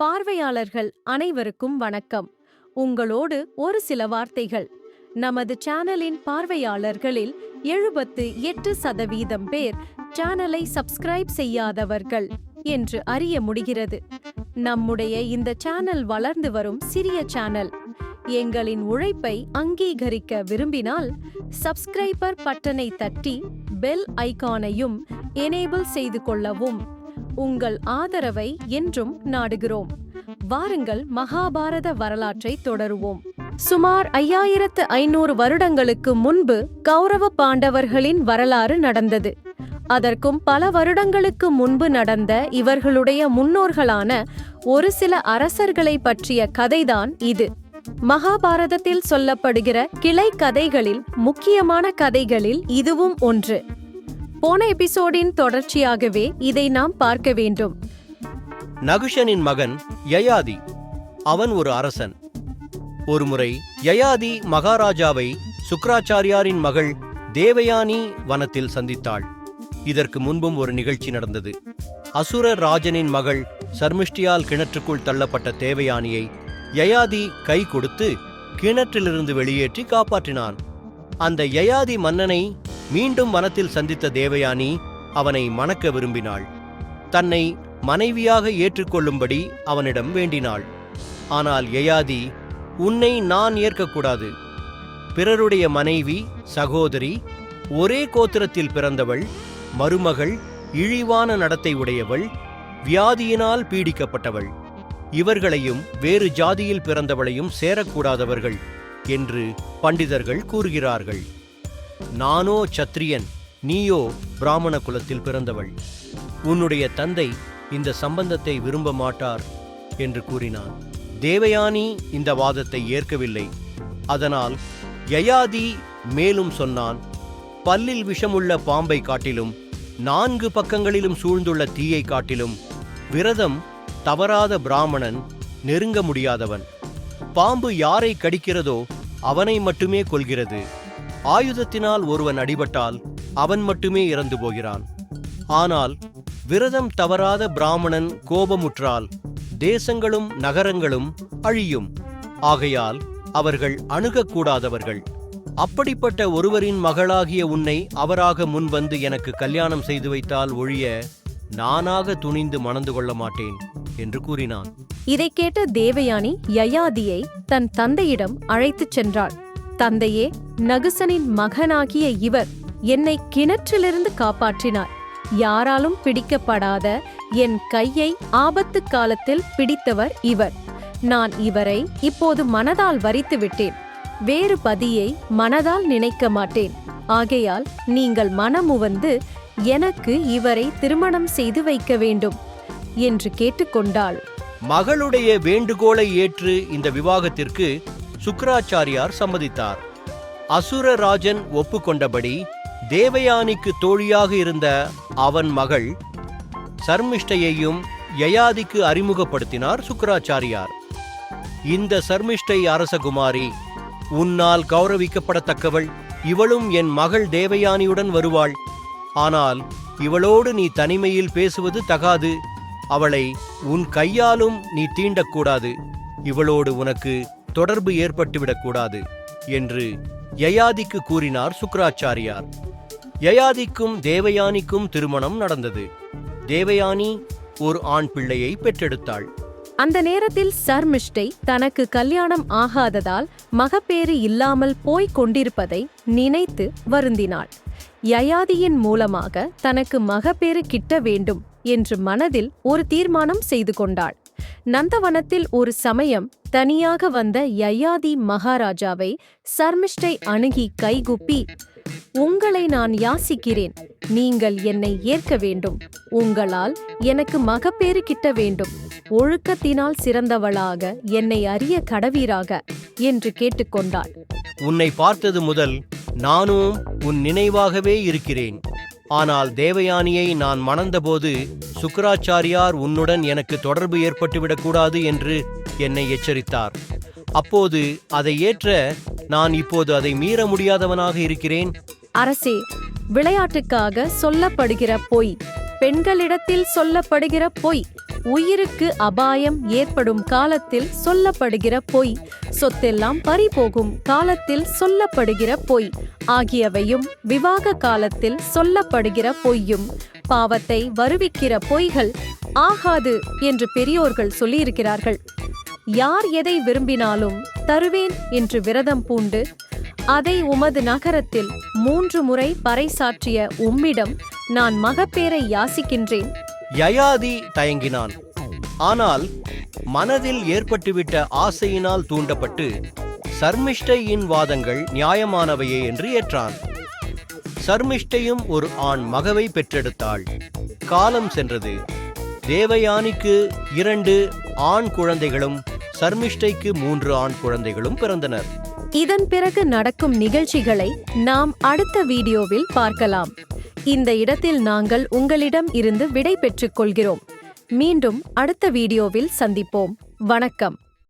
பார்வையாளர்கள் அனைவருக்கும் வணக்கம். உங்களோடு ஒரு சில வார்த்தைகள். நமது சேனலின் பார்வையாளர்களில் எழுபத்து எட்டு சதவீதம் பேர் சேனலை சப்ஸ்கிரைப் செய்யாதவர்கள் என்று அறிய முடிகிறது. நம்முடைய இந்த சேனல் வளர்ந்து வரும் சிறிய சேனல். எங்களின் உழைப்பை அங்கீகரிக்க விரும்பினால் சப்ஸ்கிரைபர் பட்டனை தட்டி பெல் ஐகானையும் எனேபிள் செய்து கொள்ளவும். உங்கள் ஆதரவை என்றும் நாடுகிறோம். வாருங்கள் மகாபாரத வரலாற்றை தொடருவோம். சுமார் ஐயாயிரத்து ஐநூறு வருடங்களுக்கு முன்பு கௌரவ பாண்டவர்களின் வரலாறு நடந்தது. அதற்கும் பல வருடங்களுக்கு முன்பு நடந்த இவர்களுடைய முன்னோர்களான ஒரு சில அரசர்களை பற்றிய கதைதான் இது. மகாபாரதத்தில் சொல்லப்படுகிற கிளை கதைகளில் முக்கியமான கதைகளில் இதுவும் ஒன்று. போன எபிசோடின் தொடர்ச்சியாகவே இதை நாம் பார்க்க வேண்டும். நகுஷனின் மகன் யயாதி அவன் ஒரு அரசன். ஒருமுறை யயாதி மகாராஜாவை சுக்ராச்சாரியாரின் மகள் தேவயானி வனத்தில் சந்தித்தாள். இதற்கு முன்பும் ஒரு நிகழ்ச்சி நடந்தது. அசுர ராஜனின் மகள் சர்மிஷ்டியால் கிணற்றுக்குள் தள்ளப்பட்ட தேவயானியை யயாதி கை கொடுத்து கிணற்றிலிருந்து வெளியேற்றி காப்பாற்றினான். அந்த யயாதி மன்னனை மீண்டும் வனத்தில் சந்தித்த தேவயானி அவனை மணக்க விரும்பினாள். தன்னை மனைவியாக ஏற்றுக்கொள்ளும்படி அவனிடம் வேண்டினாள். ஆனால் யயாதி உன்னை நான் ஏற்கக்கூடாது. பிறருடைய மனைவி சகோதரி ஒரே கோத்திரத்தில் பிறந்தவள் மருமகள் இழிவான நடத்தை உடையவள் வியாதியினால் பீடிக்கப்பட்டவள். இவர்களையும் வேறு ஜாதியில் பிறந்தவளையும் சேரக்கூடாதவர்கள் என்று பண்டிதர்கள் கூறுகிறார்கள். நானோ சத்திரியன் நீயோ பிராமண குலத்தில் பிறந்தவள். உன்னுடைய தந்தை இந்த சம்பந்தத்தை விரும்ப மாட்டார் என்று கூறினான். தேவயானி இந்த வாதத்தை ஏற்கவில்லை. அதனால் யயாதி மேலும் சொன்னான் பல்லில் விஷமுள்ள பாம்பை காட்டிலும் நான்கு பக்கங்களிலும் சூழ்ந்துள்ள தீயை காட்டிலும் விரதம் தவறாத பிராமணன் நெருங்க முடியாதவன். பாம்பு யாரை கடிக்கிறதோ அவனை மட்டுமே கொள்கிறது ஆயுதத்தினால் ஒருவன் அடிபட்டால் அவன் மட்டுமே இறந்து போகிறான். ஆனால் விரதம் தவறாத பிராமணன் கோபமுற்றால் தேசங்களும் நகரங்களும் அழியும். ஆகையால் அவர்கள் அணுகக்கூடாதவர்கள். அப்படிப்பட்ட ஒருவரின் மகளாகிய உன்னை அவராக முன்வந்து எனக்கு கல்யாணம் செய்து வைத்தால் ஒழிய நானாக துணிந்து மணந்து கொள்ள மாட்டேன் என்று கூறினான். இதைக் கேட்ட தேவயானி யயாதியை தன் தந்தையிடம் அழைத்துச் சென்றாள். தந்தையே நகுசனின் மகனாகிய இவர் என்னை கிணற்றிலிருந்து காப்பாற்றினார். யாராலும் பிடிக்கப்படாத என் கையை ஆபத்து காலத்தில் பிடித்தவர் இவர். நான் இவரை இப்போது மனதால் வரித்து விட்டேன் வேறு பதியை மனதால் நினைக்க மாட்டேன். ஆகையால் நீங்கள் மனமுவந்து எனக்கு இவரை திருமணம் செய்து வைக்க வேண்டும் என்று கேட்டுக்கொண்டாள். மகளுடைய வேண்டுகோளை ஏற்று இந்த விவாகத்திற்கு சுக்கராச்சாரியார் சம்மதித்தார். அசுரராஜன் ஒப்புக்கொண்டபடி தேவயானிக்கு தோழியாக இருந்த அவன் மகள் சர்மிஷ்டையையும் யயாதிக்கு அறிமுகப்படுத்தினார் சுக்கராச்சாரியார். இந்த சர்மிஷ்டை அரசகுமாரி உன்னால் கௌரவிக்கப்படத்தக்கவள் இவளும் என் மகள் தேவயானியுடன் வருவாள். ஆனால் இவளோடு நீ தனிமையில் பேசுவது தகாது. அவளை உன் கையாலும் நீ தீண்டக்கூடாது. இவளோடு உனக்கு தொடர்பு ஏற்பட்டுவிடக்கூடாது என்று யயாதிக்கு கூறினார் சுக்கராச்சாரியார். யயாதிக்கும் தேவயானிக்கும் திருமணம் நடந்தது. தேவயானி ஒரு ஆண் பிள்ளையை பெற்றெடுத்தாள். அந்த நேரத்தில் சர்மிஷ்டை தனக்கு கல்யாணம் ஆகாததால் மகப்பேறு இல்லாமல் போய்க் கொண்டிருப்பதை நினைத்து வருந்தினாள். யயாதியின் மூலமாக தனக்கு மகப்பேறு கிட்ட வேண்டும் என்று மனதில் ஒரு தீர்மானம் செய்து கொண்டாள். நந்தவனத்தில் ஒரு சமயம் தனியாக வந்த யயாதி மகாராஜாவை சர்மிஷ்டை அணுகி கைகுப்பி உங்களை நான் யாசிக்கிறேன். நீங்கள் என்னை ஏற்க வேண்டும். உங்களால் எனக்கு மகப்பேறு கிட்ட வேண்டும். ஒழுக்கத்தினால் சிறந்தவளாக என்னை அறிய கடவீராக என்று கேட்டுக்கொண்டாள். உன்னை பார்த்தது முதல் நானும் உன் நினைவாகவே இருக்கிறேன். ஆனால் தேவயானியை நான் மணந்தபோது சுக்கராச்சாரியார் உன்னுடன் எனக்கு தொடர்பு ஏற்பட்டுவிடக்கூடாது என்று என்னை எச்சரித்தார். அப்போது அதை ஏற்ற நான் இப்போது அதை மீற முடியாதவனாக இருக்கிறேன். அரசே விளையாட்டுக்காக சொல்லப்படுகிற பொய் பெண்களிடத்தில் சொல்லப்படுகிற பொய் உயிருக்கு அபாயம் ஏற்படும் காலத்தில் சொல்லப்படுகிற பொய். சொத்தெல்லாம் பறிபோகும் காலத்தில் சொல்லப்படுகிற பொய். ஆகியவையும் விவாக காலத்தில் சொல்லப்படுகிற பொய்யும். பாவத்தை வருவிக்கிற பொய்கள் ஆகாது என்று பெரியோர்கள் சொல்லியிருக்கிறார்கள். யார் எதை விரும்பினாலும் தருவேன் என்று விரதம் பூண்டு அதை உமது நகரத்தில் மூன்று முறை பறைசாற்றிய உம்மிடம் நான் மகப்பேரை யாசிக்கின்றேன். யயாதி தயங்கினான். ஆனால் மனதில் ஏற்பட்டுவிட்ட ஆசையினால் தூண்டப்பட்டு சர்மிஷ்டையின் வாதங்கள் நியாயமானவையே என்று ஏற்றான். சர்மிஷ்டையும் ஒரு ஆண் மகவை பெற்றெடுத்தாள். காலம் சென்றது. தேவயானிக்கு இரண்டு ஆண் குழந்தைகளும் சர்மிஷ்டைக்கு மூன்று ஆண் குழந்தைகளும் பிறந்தனர். இதன் பிறகு நடக்கும் நிகழ்ச்சிகளை நாம் அடுத்த வீடியோவில் பார்க்கலாம். இந்த இடத்தில் நாங்கள் உங்களிடம் இருந்து விடை பெற்றுக் கொள்கிறோம். மீண்டும் அடுத்த வீடியோவில் சந்திப்போம். வணக்கம்.